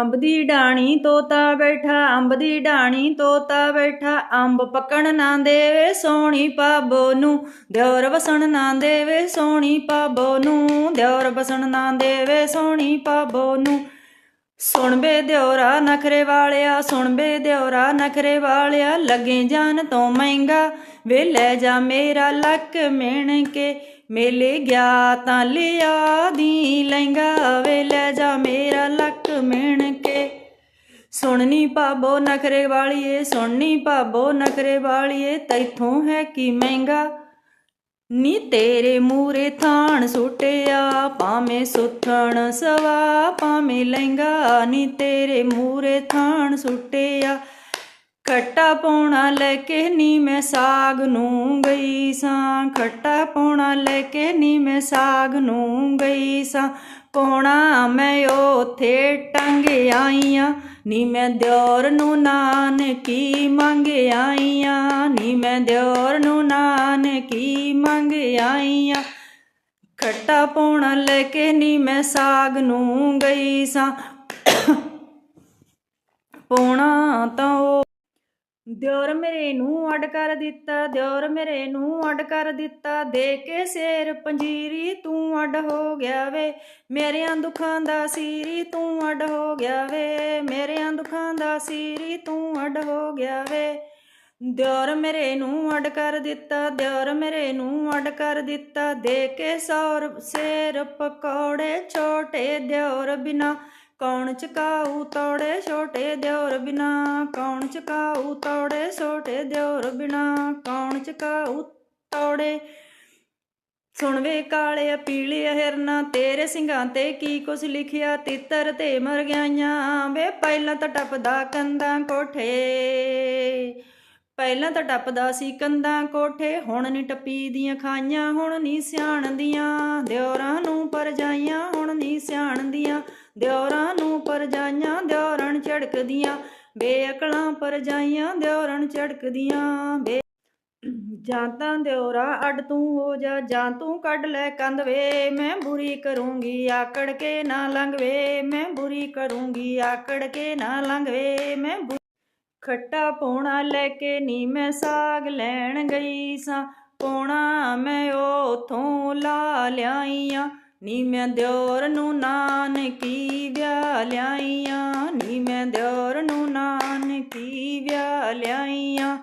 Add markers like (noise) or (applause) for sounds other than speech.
ਅੰਬ ਦੀ ਡਾਣੀ ਤੋਤਾ ਬੈਠਾ, ਅੰਬ ਦੀ ਡਾਣੀ ਤੋਤਾ ਬੈਠਾ, ਅੰਬ ਪੱਕਣ ਨਾ ਦੇਵੇ ਸੋਹਣੀ ਪਾਬੋ ਨੂੰ। ਦਿਉਰ ਵਸਣ ਨਾ ਦੇਵੇ ਸੋਹਣੀ ਪਾਬੋ ਨੂੰ। ਦਿਉਰ ਵਸਣ ਨਾ ਦੇਵੇ ਸੋਹਣੀ ਪਾਬੋ ਨੂੰ। ਸੁਣ ਬੇ ਦਿਉਰਾ ਨਖਰੇ ਵਾਲਿਆ ਸੁਣ ਬੇ ਦਿਉਰਾ ਨਖਰੇ ਵਾਲਿਆ, ਲੱਗੇ ਜਾਨ ਤੋਂ ਮਹਿੰਗਾ ਵੇ ਲੈ ਜਾ ਮੇਰਾ ਲੱਕ ਮਿਣ ਕੇ। ਮੇਲੇ ਗਿਆ ਤਾਂ ਲਿਆ ਦੀ ਲਹਿੰਗਾ ਵੇ ਲੈ ਜਾ ਮੇਰਾ ਮਿਣ ਕੇ। ਸੁਣਨੀ ਭਾਬੋ ਨਖਰੇ ਵਾਲੀਏ, ਸੁਣਨੀ ਭਾਬੋ ਨਖਰੇ ਵਾਲੀਏ, ਤੈਥੋਂ ਹੈ ਕੀ ਮਹਿੰਗਾ? ਨੀ ਤੇਰੇ ਮੂਰੇ ਥਾਣ ਸੁਟਿਆ, ਭਾਵੇਂ ਸੁਥਣ ਸਵਾ, ਭਾਵੇਂ ਲਹਿੰਗਾ। ਨੀ ਤੇਰੇ ਮੂਰੇ ਥਾਣ ਸੁਟਿਆ, ਖੱਟਾ ਪੌਣਾ ਲੈ ਕੇ ਨੀ ਮੈਂ ਸਾਗ ਨੂੰ ਗਈ ਸਾਂ। ਖੱਟਾ ਪੌਣਾ ਲੈ ਕੇ ਨੀ ਮੈਂ ਸਾਗ ਨੂੰ ਗਈ ਸਾਂ। ਪੌਣਾ ਮੈਂ ਉਹ ਉਥੇ ਟੰਗ ਆਈਆਂ। ਨੀ ਮੈਂ ਦਿਓਰ ਨੂੰ ਨਾਨਕੀ ਮੰਗ ਆਈਆਂ। ਨੀ ਮੈਂ ਦਿਓਰ ਨੂੰ ਨਾਨਕੀ ਮੰਗ ਆਈਆਂ। ਖੱਟਾ ਪੌਣਾ ਲੈ ਕੇ ਨੀ ਮੈਂ ਸਾਗ ਨੂੰ ਗਈ ਸਾਂ। (coughs) ਪੌਣਾ ਤਾਂ ਉਹ ਦਿਓਰ ਮੇਰੇ ਨੂੰ ਅੱਡ ਕਰ ਦਿੱਤਾ, ਦਿਓਰ ਮੇਰੇ ਨੂੰ ਅੱਡ ਕਰ ਦਿੱਤਾ। ਦੇ ਕੇ ਸਿਰ ਪੰਜੀਰੀ, ਤੂੰ ਅੱਡ ਹੋ ਗਿਆ ਵੇ। ਮੇਰਿਆਂ ਦੁੱਖਾਂ ਦਾ ਸੀਰੀ, ਤੂੰ ਅੱਡ ਹੋ ਗਿਆ ਵੇ। ਮੇਰਿਆਂ ਦੁੱਖਾਂ ਦਾ ਸੀਰੀ, ਤੂੰ ਅੱਡ ਹੋ ਗਿਆ ਵੇ। ਦਿਓਰ ਮੇਰੇ ਨੂੰ ਅੱਡ ਕਰ ਦਿੱਤਾ, ਦਿਓਰ ਮੇਰੇ ਨੂੰ ਅੱਡ ਕਰ ਦਿੱਤਾ। ਦੇ ਕੇ ਸੌਰ, ਸੇਰ ਪਕੌੜੇ ਛੋਟੇ ਦਿਓਰ ਬਿਨਾ ਕੌਣ ਚਕਾਊ ਤੋੜੇ ਛੋਟੇ ਦਿਓਰ ਬਿਨਾ? ਕੌਣ ਚਕਾਊ ਤੋੜੇ ਛੋਟੇ ਦਿਓਰ ਬਿਨਾ? ਕੌਣ ਚਕਾਊ ਤੋੜੇ? ਸੁਣ ਵੇ ਕਾਲੇ ਪੀਲੇ ਹਿਰਨਾ, ਤੇਰੇ ਸਿੰਘਾਂ ਤੇ ਕੀ ਕੁਛ ਲਿਖਿਆ? ਤਿੱਤਰ ਤੇ ਮਰ ਗਈਆਂ ਵੇ, ਪਹਿਲਾਂ ਤਾਂ ਟੱਪਦਾ ਕੰਦਾਂ ਕੋਠੇ। ਪਹਿਲਾਂ ਤਾਂ ਟੱਪਦਾ ਸੀ ਕੰਦਾਂ ਕੋਠੇ, ਹੁਣ ਨਹੀਂ ਟੱਪੀ ਦੀਆਂ ਖਾਈਆਂ, ਹੁਣ ਨਹੀਂ ਸਿਆਣ ਦੀਆਂ। ਦਿਓਰਾਂ ਨੂੰ ਪਰਜਾਈਆਂ, ਹੁਣ ਨਹੀਂ ਸਿਆਣ ਦੀਆਂ। ਦਿਓਰਾਂ ਨੂੰ ਪਰਜਾਈਆਂ ਦਿਓਰਣ ਝੜਕਦੀਆਂ। ਬੇਅਕਲਾਂ ਪਰਜਾਈਆਂ ਦਿਓਰਣ ਝੜਕਦੀਆਂ। ਬੇ ਜਾਂ ਤਾਂ ਦਿਓਰਾ, ਅੱਡ ਤੂੰ ਹੋ ਜਾ, ਜਾਂ ਤੂੰ ਕੱਢ ਲੈ ਕੰਧ ਵੇ। ਮੈਂ ਬੁਰੀ ਕਰੂੰਗੀ, ਆਕੜ ਕੇ ਨਾ ਲੰਘਵੇ ਮੈਂ ਬੁਰੀ ਕਰੂੰਗੀ, ਆਕੜ ਕੇ ਨਾ ਲੰਘਵੇ ਮੈਂ ਬੁ- ਖੱਟਾ ਪੋਣਾ ਲੈ ਕੇ ਨੀ ਮੈਂ ਸਾਗ ਲੈਣ ਗਈ ਸਾਂ। ਪੋਣਾ ਮੈਂ ਉਥੋਂ ਲਾ ਲਿਆਈਆਂ, ਨੀ ਮੈਂ ਦਿਓਰ ਨੂੰ ਨਾਨਕੀ ਵਿਆਹ ਲਿਆਈਆਂ, ਨੀ ਮੈਂ ਦਿਓਰ ਨੂੰ ਨਾਨਕੀ ਵਿਆਹ ਲਿਆਈਆਂ।